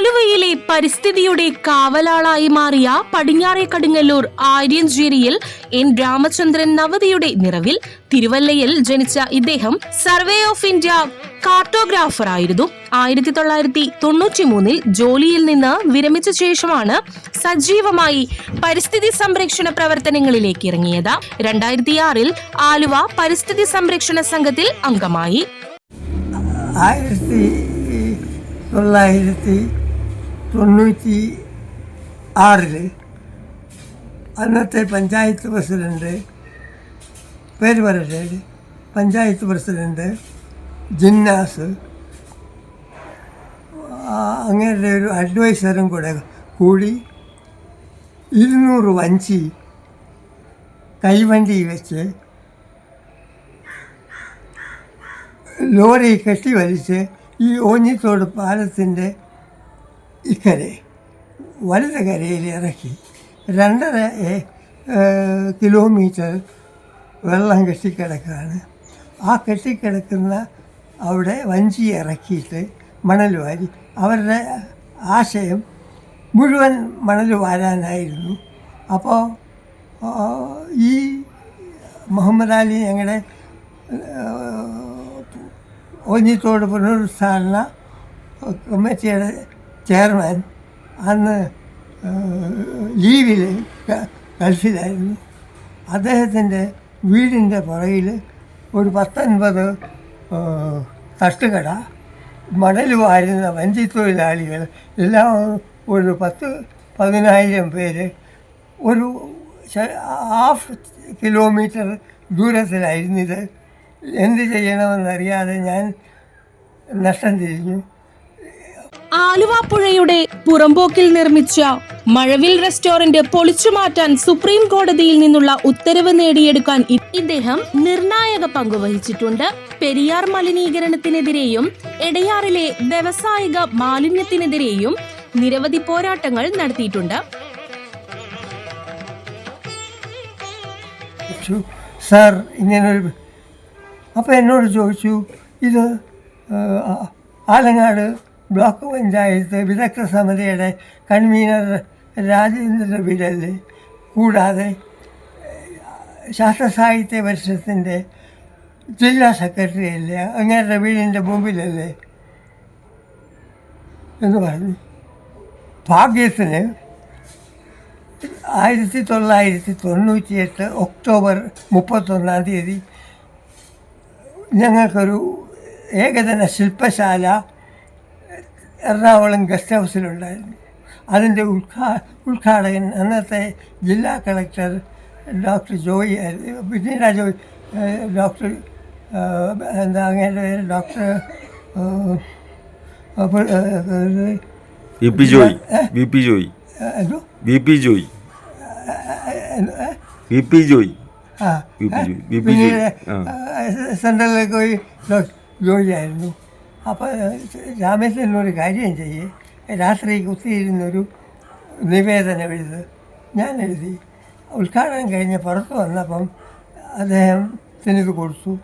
ആലുവയിലെ പരിസ്ഥിതിയുടെ കാവലാളായി മാറിയ പടിഞ്ഞാറെ കടുങ്ങല്ലൂർ ആര്യഞ്ചേരിയിൽ എൻ രാമചന്ദ്രൻ നവതിയുടെ നിറവിൽ തിരുവല്ലയിൽ ജനിച്ച ഇദ്ദേഹം സർവേ ഓഫ് ഇന്ത്യ കാർട്ടോഗ്രാഫർ ആയിരുന്നു ആയിരത്തി തൊള്ളായിരത്തി തൊണ്ണൂറ്റി മൂന്നിൽ ജോലിയിൽ നിന്ന് വിരമിച്ച ശേഷമാണ് സജീവമായി പരിസ്ഥിതി സംരക്ഷണ പ്രവർത്തനങ്ങളിലേക്ക് ഇറങ്ങിയത്. രണ്ടായിരത്തി ആറിൽ ആലുവ പരിസ്ഥിതി സംരക്ഷണ സംഘത്തിൽ അംഗമായി. ആയിരത്തി തൊള്ളായിരത്തി തൊണ്ണൂറ്റി ആറിൽ അന്നത്തെ പഞ്ചായത്ത് പ്രസിഡന്റ് പേര് പറയട്ടെ പഞ്ചായത്ത് പ്രസിഡന്റ് ജിന്നാസ് അങ്ങനെ ഒരു അഡ്വൈസറും കൂടെ കൂടി ഇരുന്നൂറ് വഞ്ചി കൈവണ്ടി വെച്ച് ലോറി കെട്ടി വലിച്ച് ഈ ഓഞ്ഞിത്തോട് പാലത്തിന്റെ ഇക്കരെ വലത് കരയിൽ ഇറക്കി രണ്ടര കിലോമീറ്റർ വെള്ളം കെട്ടിക്കിടക്കുകയാണ് ആ കെട്ടിക്കിടക്കുന്ന അവിടെ വഞ്ചി ഇറക്കിയിട്ട് മണൽ വാരി അവരുടെ ആശയം മുഴുവൻ മണൽ വാരാനായിരുന്നു അപ്പോൾ ഈ മുഹമ്മദ് അലി ഞങ്ങളുടെ ഓഞ്ഞിത്തോട് പുനരുദ്ധാരണ കമ്മിറ്റിയുടെ ചെയർമാൻ അന്ന് ലീവിൽ ഗൾഫിലായിരുന്നു. അദ്ദേഹത്തിന്റെ വീടിന്റെ പുറകിൽ ഒരു പത്തൊൻപത് തട്ടുകട മണൽ വാരുന്ന വഞ്ചിത്തൊഴിലാളികൾ എല്ലാം ഒരു പത്ത് പതിനായിരം പേര് ഒരു ഹാഫ് കിലോമീറ്റർ ദൂരത്തിലായിരുന്നു ഇത്. എന്ത് ചെയ്യണമെന്നറിയാതെ ഞാൻ നഷ്ടം തിരിഞ്ഞു. ആലുവ പുഴയുടെ പുറമ്പോക്കിൽ നിർമ്മിച്ച മഴവിൽ റെസ്റ്റോറന്റ് പൊളിച്ചുമാറ്റാൻ സുപ്രീം കോടതിയിൽ നിന്നുള്ള ഉത്തരവ് നേടിയെടുക്കാൻ ഇദ്ദേഹം നിർണായക പങ്കുവഹിച്ചിട്ടുണ്ട് പെരിയാർ മലിനീകരണത്തിനെതിരെയും എടയാറിലെ വ്യവസായിക മാലിന്യത്തിനെതിരെയും നിരവധി പോരാട്ടങ്ങൾ നടത്തിയിട്ടുണ്ട്. സാർ ഇങ്ങനൊരു അപ്പോൾ എന്നോട് ചോദിച്ചു ഇത് ആലങ്ങാട് ബ്ലോക്ക് പഞ്ചായത്ത് വിദഗ്ധ സമിതിയുടെ കൺവീനർ രാജേന്ദ്ര വീടല്ലേ കൂടാതെ ശാസ്ത്ര സാഹിത്യ പരിഷത്തിന്റെ ജില്ലാ സെക്രട്ടറി അല്ലേ അങ്ങേരുടെ വീടിന്റെ മുമ്പിലല്ലേ എന്ന് പറഞ്ഞു. ഭാഗ്യത്തിന് ആയിരത്തി തൊള്ളായിരത്തി തൊണ്ണൂറ്റിയെട്ട് ഒക്ടോബർ മുപ്പത്തൊന്നാം തീയതി ഞങ്ങൾക്കൊരു ഏകദിന ശില്പശാല എറണാകുളം ഗസ്റ്റ് ഹൗസിലുണ്ടായിരുന്നു. അതിന്റെ ഉദ്ഘാ ഉദ്ഘാടകൻ അന്നത്തെ ജില്ലാ കളക്ടർ ഡോക്ടർ ജോയി ആയിരുന്നു. പിന്നീട് ആ ജോയി ഡോക്ടർ എന്താ അങ്ങനെ പേര്? ഡോക്ടർ ഏഹ് V P Joy V P Joy ഏഹ്, വി പി ജോയ് ഏഹ്, വി പി ജോയ് ആ വി ജോയ് വി പി പിന്നീട് ജോയ് ആ. സെൻട്രലിലേക്ക് പോയി ജോയി ജോലിയായിരുന്നു അപ്പോൾ രാമേശ്വരൻ ഒരു കാര്യം ചെയ്യേ. രാത്രി കുത്തിയിരുന്നൊരു നിവേദനം എഴുത്. ഞാൻ എഴുതി. ഉദ്ഘാടനം കഴിഞ്ഞ് പുറത്ത് വന്നപ്പം അദ്ദേഹത്തിന് ഇത് കൊടുത്തു.